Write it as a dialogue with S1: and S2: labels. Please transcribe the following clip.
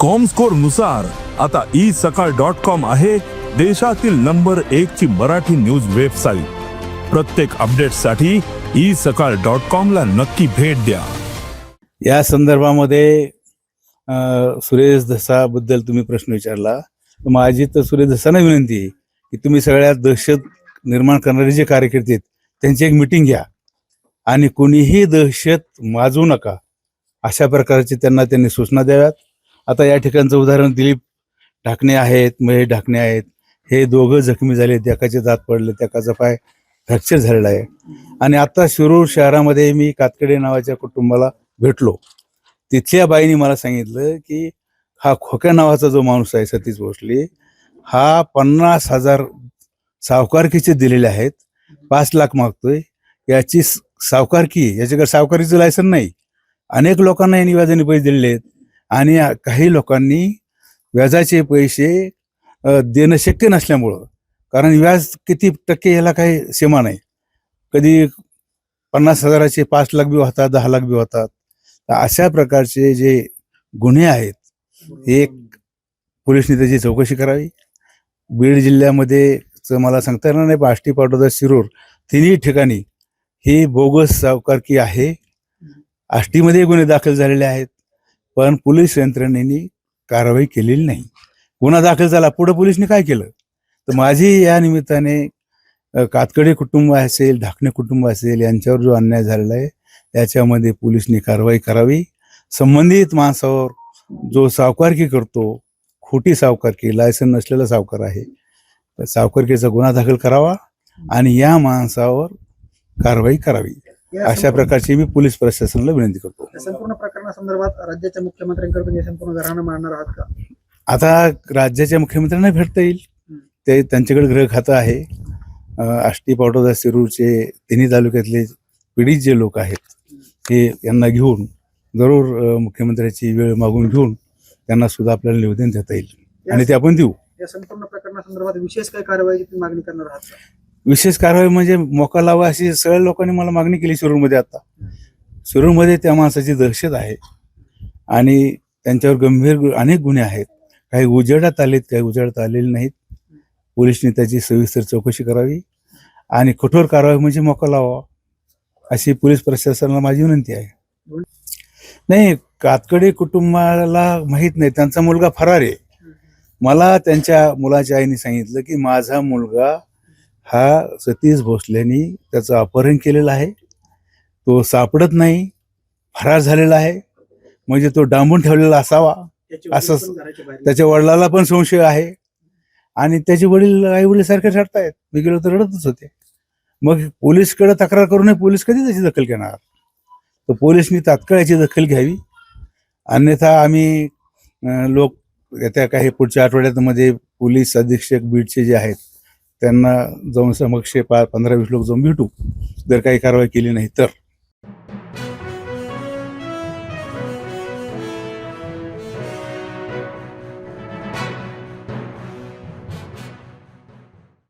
S1: कॉमस्कोरनुसार आता ई सकाळ dot com आहे देशातील नंबर एक ची मराठी न्यूज वेबसाईट प्रत्येक अपडेटसाठी ई सकाळ डॉट कॉम ला नक्की भेट द्या.
S2: या संदर्भामध्ये अ, सुरेश धसाबद्दल तुम्ही प्रश्न विचारला. तर माझी तर सुरेश धसांना विनंती आहे की तुम्ही सगळ्यात दहशत निर्माण करणारे जे कार्यकर्ते आहेत त्यांची एक मिटिंग घ्या. आणि कोणीही दहशत माजवू नका. अशा प्रकारची त्यांना त्यांनी सूचना द्याव्यात. आता या ठिकाणचं उदाहरण दिलीप ढाकणे आहेत महेश ढाकणे आहेत. हे दोघं जखमी झाले त्याकाचे दात पडले एकाचा पाय फ्रॅक्चर झालेला आहे. आणि आता शिरूर शहरामध्ये मी कातकडे नावाच्या कुटुंबाला भेटलो. तिथल्या बाईने मला सांगितलं की हा खोक्या नावाचा जो माणूस आहे सतीश भोसले हा पन्नास हजार सावकारकीचे दिलेले आहेत. पाच लाख मागतोय. याची स- सावकारकी याच्याकडे सावकारीचं लायसन नाही. अनेक लोकांना या व्याजाने पैसे दिलेले आहेत. आणि काही लोकांनी व्याजाचे पैसे देणं शक्य नसल्यामुळं कारण व्याज किती टक्के याला काही सीमा नाही. कधी पन्नास हजाराचे पाच लाख बी होतात दहा लाख बी होतात. अशा प्रकारचे जे गुन्हे आहेत एक पोलिसनी त्याची चौकशी करावी. बीड जिल्ह्यामध्ये मला सांगता येणार नाही पण आष्टी पाटोदा शिरूर तिन्ही ठिकाणी ही बोगस सावकारकी आहे आष्टीमध्ये गुन्हे दाखल झालेले आहेत. पण पोलीस यंत्रणेने कारवाई केलेली नाही. गुन्हा दाखल झाला पुढे पोलिसने काय केलं? तर माझी या निमित्ताने कातकडे कुटुंब असेल ढाकणे कुटुंब असेल यांच्यावर जो अन्याय झालेला आहे त्याच्यामध्ये पोलिसने कारवाई करावी. संबंधित माणसावर जो सावकारकी करतो खोटी सावकारकी लायसन नसलेला सावकार आहे तर सावकारकीचा गुन्हा दाखल करावा आणि या माणसावर कारवाई करावी. अशा प्रकारची मी पोलीस प्रशासनाला विनंती करतो.
S3: संपूर्ण प्रकरणासंदर्भात राज्याच्या मुख्यमंत्र्यांकडे तुम्ही संपूर्ण घराणं मांडणार आहात का?
S2: आता राज्याच्या मुख्यमंत्र्यांना भेटता येईल. ते त्यांच्याकडे गृह खातं आहे. आष्टी पाटोदा शिरूरचे तिन्ही तालुक्यातले पीडित जे लोक आहेत ते यांना घेऊन जरूर मुख्यमंत्र्याची वेळ मागून घेऊन त्यांना सुद्धा आपल्याला निवेदन देता येईल. आणि ते आपण देऊ.
S3: या संपूर्ण प्रकरणासंदर्भात विशेष काही कारवाईची मागणी करणार आहात
S2: विशेष कारवाई म्हणजे मोका लावा अशी सगळ्या लोकांनी मला मागणी केली शिरूरमध्ये आता. शिरूरमध्ये त्या माणसाची दहशत आहे. आणि त्यांच्यावर गंभीर गु- अनेक गुन्हे आहेत. काही उजेडात आलेत काही उजेडात आलेले नाहीत. पोलिसने त्याची सविस्तर चौकशी करावी. आणि कठोर कारवाई म्हणजे मोका लावा अशी पोलीस प्रशासनाला माझी विनंती आहे. नाही कातकडे कुटुंबाला माहीत नाही. त्यांचा मुलगा फरार आहे. मला त्यांच्या मुलाच्या आईने सांगितलं की माझा मुलगा हा सतीश भोसलेनी त्याचं अपहरण केलेलं आहे. तो सापडत नाही फरार झालेला आहे. म्हणजे तो डांबून ठेवलेला असावा.
S3: बाहेर
S2: त्याच्या वडिलाला पण संशय आहे. आणि त्याचे वडील आई वडील सारखे ठरतायत मी गेलो तर रडतच होते. मग पोलीसकडे तक्रार करू नये पोलीस कधी त्याची दखल घेणार? तर पोलिसनी तात्काळ याची दखल घ्यावी. अन्यथा आम्ही लोक येत्या काही पुढच्या आठवड्यामध्ये पोलीस अधीक्षक बीडचे जे आहेत त्यांना जाऊन समक्ष पा पंधरा वीस लोक जाऊन भेटू. जर काही कारवाई केली नाही तर.